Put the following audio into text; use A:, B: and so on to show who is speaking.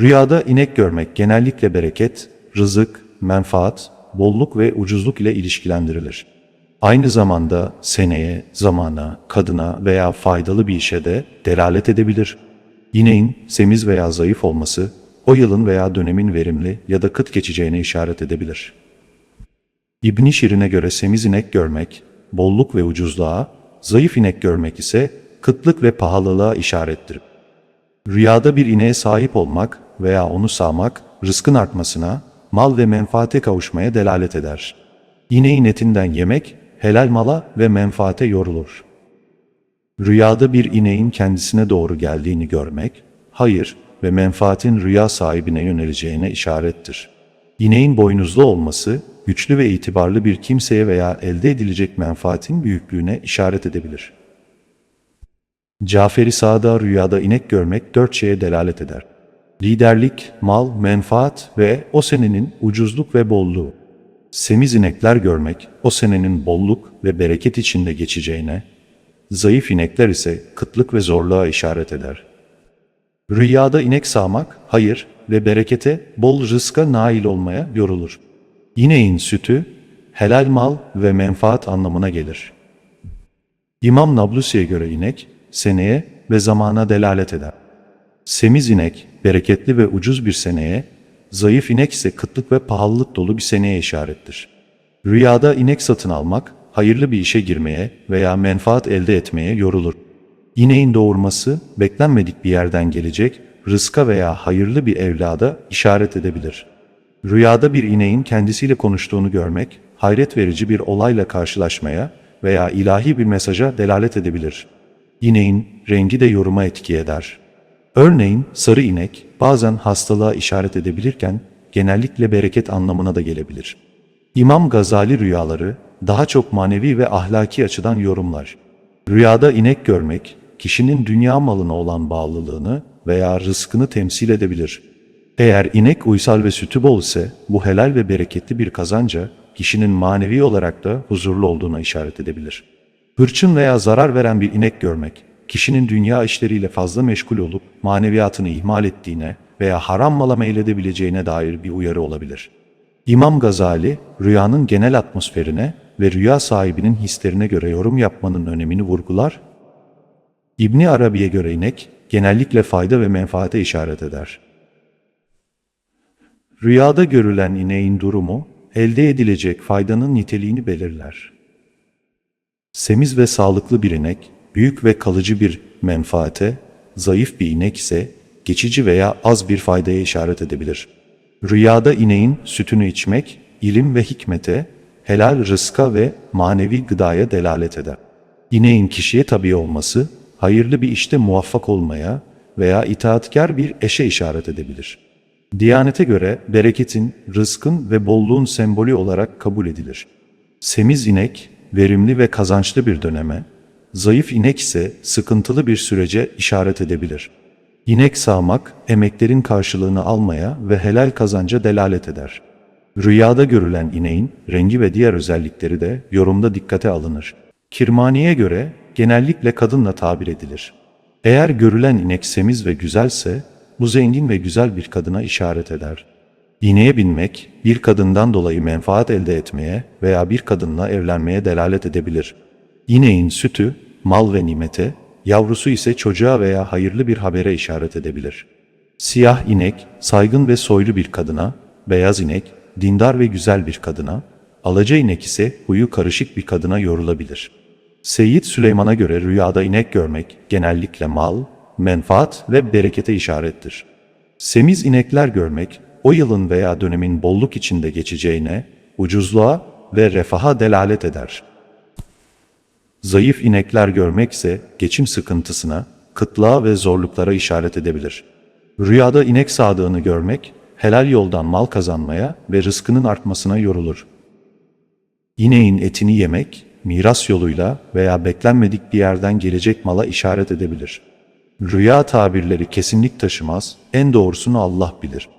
A: Rüyada inek görmek genellikle bereket, rızık, menfaat, bolluk ve ucuzluk ile ilişkilendirilir. Aynı zamanda seneye, zamana, kadına veya faydalı bir işe de delalet edebilir. İneğin semiz veya zayıf olması, o yılın veya dönemin verimli ya da kıt geçeceğine işaret edebilir. İbn Şirin'e göre semiz inek görmek, bolluk ve ucuzluğa, zayıf inek görmek ise kıtlık ve pahalılığa işarettir. Rüyada bir ineğe sahip olmak veya onu sağmak, rızkın artmasına, mal ve menfaate kavuşmaya delalet eder. İneğin etinden yemek, helal mala ve menfaate yorulur. Rüyada bir ineğin kendisine doğru geldiğini görmek, hayır ve menfaatin rüya sahibine yöneleceğine işarettir. İneğin boynuzlu olması, güçlü ve itibarlı bir kimseye veya elde edilecek menfaatin büyüklüğüne işaret edebilir. Caferi Sa'da rüyada inek görmek dört şeye delalet eder. Liderlik, mal, menfaat ve o senenin ucuzluk ve bolluğu. Semiz inekler görmek o senenin bolluk ve bereket içinde geçeceğine, zayıf inekler ise kıtlık ve zorluğa işaret eder. Rüyada inek sağmak, hayır ve berekete, bol rızka nail olmaya yorulur. İneğin sütü, helal mal ve menfaat anlamına gelir. İmam Nablusi'ye göre inek, seneye ve zamana delalet eder. Semiz inek, bereketli ve ucuz bir seneye, zayıf inek ise kıtlık ve pahalılık dolu bir seneye işarettir. Rüyada inek satın almak, hayırlı bir işe girmeye veya menfaat elde etmeye yorulur. İneğin doğurması, beklenmedik bir yerden gelecek, rızka veya hayırlı bir evlada işaret edebilir. Rüyada bir ineğin kendisiyle konuştuğunu görmek, hayret verici bir olayla karşılaşmaya veya ilahi bir mesaja delalet edebilir. İneğin rengi de yoruma etki eder. Örneğin sarı inek bazen hastalığa işaret edebilirken genellikle bereket anlamına da gelebilir. İmam Gazali rüyaları daha çok manevi ve ahlaki açıdan yorumlar. Rüyada inek görmek kişinin dünya malına olan bağlılığını veya rızkını temsil edebilir. Eğer inek uysal ve sütü bol ise bu helal ve bereketli bir kazanca kişinin manevi olarak da huzurlu olduğuna işaret edebilir. Hırçın veya zarar veren bir inek görmek, kişinin dünya işleriyle fazla meşgul olup maneviyatını ihmal ettiğine veya haram mala meyledebileceğine dair bir uyarı olabilir. İmam Gazali, rüyanın genel atmosferine ve rüya sahibinin hislerine göre yorum yapmanın önemini vurgular. İbni Arabi'ye göre inek, genellikle fayda ve menfaate işaret eder. Rüyada görülen ineğin durumu, elde edilecek faydanın niteliğini belirler. Semiz ve sağlıklı bir inek, büyük ve kalıcı bir menfaate, zayıf bir inek ise geçici veya az bir faydaya işaret edebilir. Rüyada ineğin sütünü içmek, ilim ve hikmete, helal rızka ve manevi gıdaya delalet eder. İneğin kişiye tabi olması, hayırlı bir işte muvaffak olmaya veya itaatkar bir eşe işaret edebilir. Diyanete göre bereketin, rızkın ve bolluğun sembolü olarak kabul edilir. Semiz inek, verimli ve kazançlı bir döneme, zayıf inek ise sıkıntılı bir sürece işaret edebilir. İnek sağmak, emeklerin karşılığını almaya ve helal kazanca delalet eder. Rüyada görülen ineğin rengi ve diğer özellikleri de yorumda dikkate alınır. Kirmaniye göre genellikle kadınla tabir edilir. Eğer görülen inek semiz ve güzelse, bu zengin ve güzel bir kadına işaret eder. İneğe binmek, bir kadından dolayı menfaat elde etmeye veya bir kadınla evlenmeye delalet edebilir. İneğin sütü, mal ve nimete, yavrusu ise çocuğa veya hayırlı bir habere işaret edebilir. Siyah inek, saygın ve soylu bir kadına, beyaz inek, dindar ve güzel bir kadına, alaca inek ise huyu karışık bir kadına yorulabilir. Seyyid Süleyman'a göre rüyada inek görmek genellikle mal, menfaat ve berekete işarettir. Semiz inekler görmek, o yılın veya dönemin bolluk içinde geçeceğine, ucuzluğa ve refaha delalet eder. Zayıf inekler görmekse geçim sıkıntısına, kıtlığa ve zorluklara işaret edebilir. Rüyada inek sağdığını görmek, helal yoldan mal kazanmaya ve rızkının artmasına yorulur. İneğin etini yemek, miras yoluyla veya beklenmedik bir yerden gelecek mala işaret edebilir. Rüya tabirleri kesinlik taşımaz, en doğrusunu Allah bilir.''